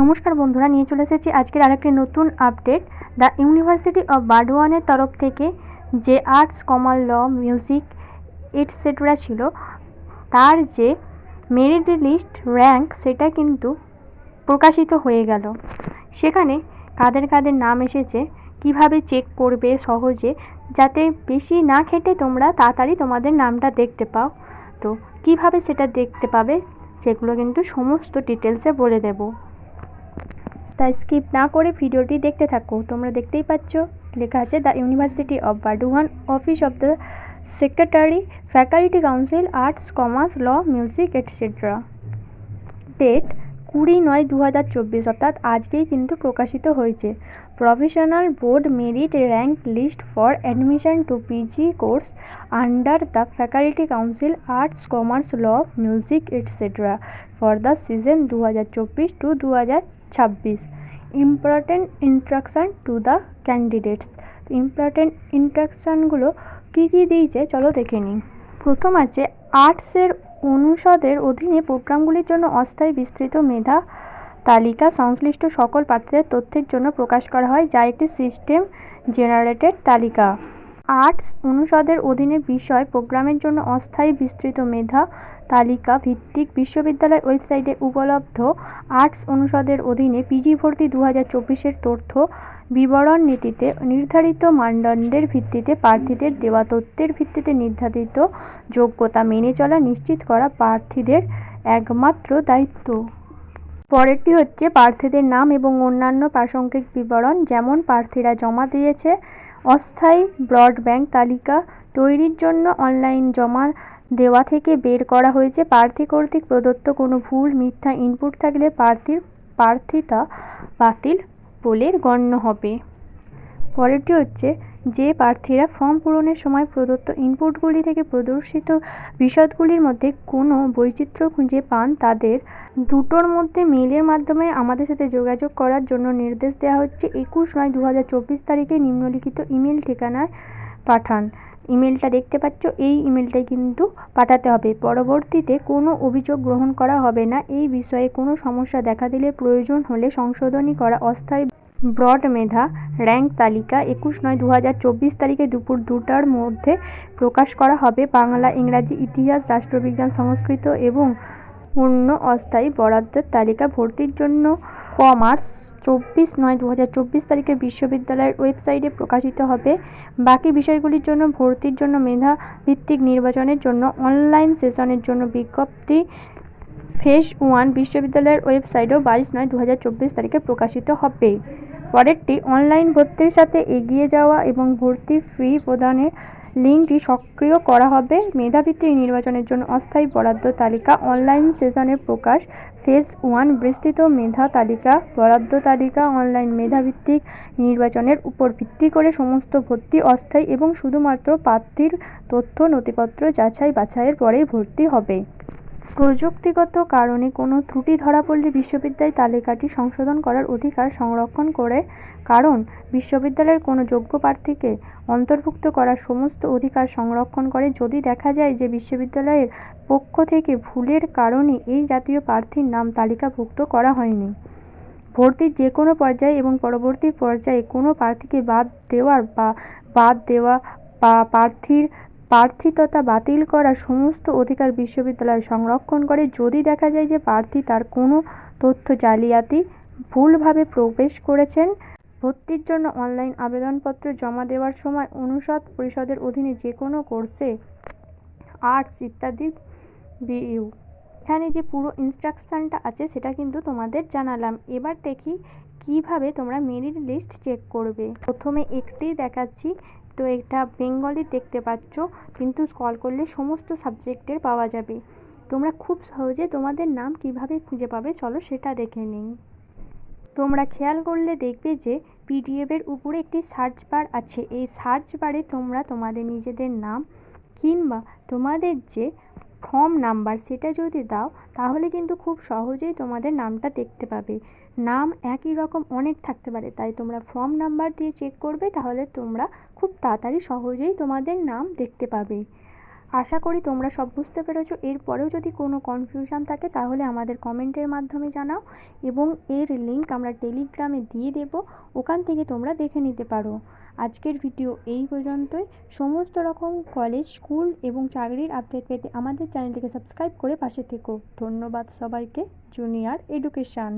নমস্কার বন্ধুরা, নিয়ে চলে এসেছি আজকের আরেকটি নতুন আপডেট দ্য ইউনিভার্সিটি অফ বার্ডওয়ানের তরফ থেকে যে আর্টস কমার ল মিউজিক এটসেট্রা ছিল, তার যে মেরিট লিস্ট র্যাঙ্ক সেটা কিন্তু প্রকাশিত হয়ে গেল। সেখানে কাদের কাদের নাম এসেছে, কীভাবে চেক করবে সহজে, যাতে বেশি না খেটে তোমরা তাড়াতাড়ি তোমাদের নামটা দেখতে পাও। তো কীভাবে সেটা দেখতে পাবে, সেগুলো কিন্তু সমস্ত ডিটেলসে বলে দেবো। তাই স্কিপ না করে ভিডিওটি দেখতে থাকো। তোমরা দেখতেই পাচ্ছ, লেখা আছে the university of Burdwan, office of the secretary, faculty council, arts, commerce, law, music, etcetera. Date কুড়ি নয় দু হাজার চব্বিশ, অর্থাৎ আজকেই কিন্তু প্রকাশিত হয়েছে। Professional board merit rank list for admission to PG course under the faculty council arts commerce law music etcetera for the season দু হাজার চব্বিশ টু দু হাজার ছাব্বিশ important instruction to the candidates important ইনস্ট্রাকশানগুলো কী কী দিয়েছে? চলো দেখে নিই। প্রথম আছে আর্টসের অনুষদের অধীনে প্রোগ্রামগুলির জন্য অস্থায়ী বিস্তৃত মেধা তালিকা সংশ্লিষ্ট সকল প্রার্থীদের তথ্যের জন্য প্রকাশ করা হয়, যা একটি সিস্টেম জেনারেটেড তালিকা। আর্টস অনুষদের অধীনে বিষয় প্রোগ্রামের জন্য অস্থায়ী বিস্তৃত মেধা তালিকা ভিত্তিক বিশ্ববিদ্যালয় ওয়েবসাইটে উপলব্ধ আর্টস অনুষদের অধীনে পিজি ভর্তি দু হাজার চব্বিশের তথ্য বিবরণ নীতিতে নির্ধারিত মানদণ্ডের ভিত্তিতে প্রার্থীদের দেওয়া তথ্যের ভিত্তিতে নির্ধারিত যোগ্যতা মেনে চলা নিশ্চিত করা প্রার্থীদের একমাত্র দায়িত্ব। পরেরটি হচ্ছে প্রার্থীদের নাম এবং অন্যান্য প্রাসঙ্গিক বিবরণ যেমন প্রার্থীরা জমা দিয়েছে অস্থায়ী ব্রডব্যান্ড তালিকা তৈরির জন্য অনলাইন জমা দেওয়া থেকে বের করা হয়েছে। প্রার্থী কর্তৃক প্রদত্ত কোনো ভুল, মিথ্যা ইনপুট থাকলে প্রার্থীর প্রার্থিতা বাতিল বলে গণ্য হবে। পরেরটি হচ্ছে যে প্রার্থীরা ফর্ম পূরণের সময় প্রদত্ত ইনপুটগুলি থেকে প্রদর্শিত বিশদগুলির মধ্যে কোনো বৈচিত্র্য খুঁজে পান তাদের। দুটোর মধ্যে মেইলের মাধ্যমে আমাদের সাথে যোগাযোগ করার জন্য নির্দেশ দেওয়া হচ্ছে। একুশ নয় দু হাজার চব্বিশ তারিখে নিম্নলিখিত ইমেল ঠিকানায় পাঠান। ইমেলটা দেখতে পাচ্ছ, এই ইমেলটাই কিন্তু পাঠাতে হবে। পরবর্তীতে কোনো অভিযোগ গ্রহণ করা হবে না। এই বিষয়ে কোনো সমস্যা দেখা দিলে প্রয়োজন হলে সংশোধনী করা অস্থায়ী ব্রড মেধা র্যাঙ্ক তালিকা একুশ নয় দু হাজার চব্বিশ তারিখে দুপুর দুটার মধ্যে প্রকাশ করা হবে। বাংলা, ইংরাজি, ইতিহাস, রাষ্ট্রবিজ্ঞান, সংস্কৃত এবং অন্য অস্থায়ী বরাদ্দের তালিকা ভর্তির জন্য কমার্স চব্বিশ নয় দু হাজার চব্বিশ তারিখে বিশ্ববিদ্যালয়ের ওয়েবসাইটে প্রকাশিত হবে। বাকি বিষয়গুলির জন্য ভর্তির জন্য মেধা ভিত্তিক নির্বাচনের জন্য, অনলাইন সেশনের জন্য বিজ্ঞপ্তি ফেস ওয়ান বিশ্ববিদ্যালয়ের ওয়েবসাইটেও বাইশ নয় দু হাজার চব্বিশ তারিখে প্রকাশিত হবে। পরেরটি অনলাইন ভর্তির সাথে এগিয়ে যাওয়া এবং ভর্তি ফি প্রদানের লিঙ্কটি সক্রিয় করা হবে। মেধাভিত্তিক নির্বাচনের জন্য অস্থায়ী বরাদ্দ তালিকা, অনলাইন সেশনের প্রকাশ, ফেজ ওয়ান বিস্তৃত মেধা তালিকা, বরাদ্দ তালিকা, অনলাইন মেধাভিত্তিক নির্বাচনের উপর ভিত্তি করে সমস্ত ভর্তি অস্থায়ী এবং শুধুমাত্র প্রার্থীর তথ্য নথিপত্র যাচাই বাছাইয়ের পরেই ভর্তি হবে। প্রযুক্তিগত কারণে কোনো ত্রুটি ধরা পড়লে বিশ্ববিদ্যালয় তালিকাটি সংশোধন করার অধিকার সংরক্ষণ করে, কারণ বিশ্ববিদ্যালয়ের কোনো যোগ্য প্রার্থীকে অন্তর্ভুক্ত করার সমস্ত অধিকার সংরক্ষণ করে। যদি দেখা যায় যে বিশ্ববিদ্যালয়ের পক্ষ থেকে ভুলের কারণে এই জাতীয় প্রার্থীর নাম তালিকাভুক্ত করা হয়নি, ভর্তির যে কোনো পর্যায়ে এবং পরবর্তী পর্যায়ে কোনো প্রার্থীকে বাদ দেওয়ার বা বাদ দেওয়া বা প্রার্থীর প্রার্থিততা বাতিল করার সমস্ত অধিকার বিশ্ববিদ্যালয় সংরক্ষণ করে, যদি দেখা যায় যে প্রার্থী তার কোনো তথ্য জালিয়াতি, ভুলভাবে প্রবেশ করেছেন, ভর্তির জন্য অনলাইন আবেদনপত্র জমা দেওয়ার সময় অনুষদ পরিষদের অধীনে যে কোনো কোর্সে আর্টস ইত্যাদি বিইউ। এখানে যে পুরো ইনস্ট্রাকশানটা আছে সেটা কিন্তু তোমাদের জানালাম। এবার দেখি কীভাবে তোমরা মেরিট লিস্ট চেক করবে। প্রথমে একটি দেখাচ্ছি তো এটা বেঙ্গলি দেখতে পাচ্ছ, কিন্তু কল করলে সমস্ত সাবজেক্টের পাওয়া যাবে। তোমরা খুব সহজে তোমাদের নাম কীভাবে খুঁজে পাবে চলো সেটা দেখে নিন তোমরা খেয়াল করলে দেখবে যে পিডিএফের উপরে একটি সার্চ বার আছে। এই সার্চ বারে তোমরা তোমাদের নিজেদের নাম কিংবা তোমাদের যে ফর্ম নাম্বার সেটা যদি দাও, তাহলে কিন্তু খুব সহজেই তোমাদের নামটা দেখতে পাবে। নাম একই রকম অনেক থাকতে পারে, তাই তোমরা ফর্ম নাম্বার দিয়ে চেক করবে, তাহলে তোমরা খুব তাড়াতাড়ি সহজেই তোমাদের নাম দেখতে পাবে। আশা করি তোমরা সব বুঝতে পেরেছ। এরপরেও যদি কোনো কনফিউশন থাকে, তাহলে আমাদের কমেন্টের মাধ্যমে জানাও এবং এর লিঙ্ক আমরা টেলিগ্রামে দিয়ে দেব। ওখান থেকে তোমরা দেখে নিতে পারো। আজকের ভিডিও এই পর্যন্তই। সমস্ত রকম কলেজ স্কুল এবং চাকরির আপডেট পেতে আমাদের চ্যানেলটিকে সাবস্ক্রাইব করে পাশে থেকো। ধন্যবাদ সবাইকে। Junior education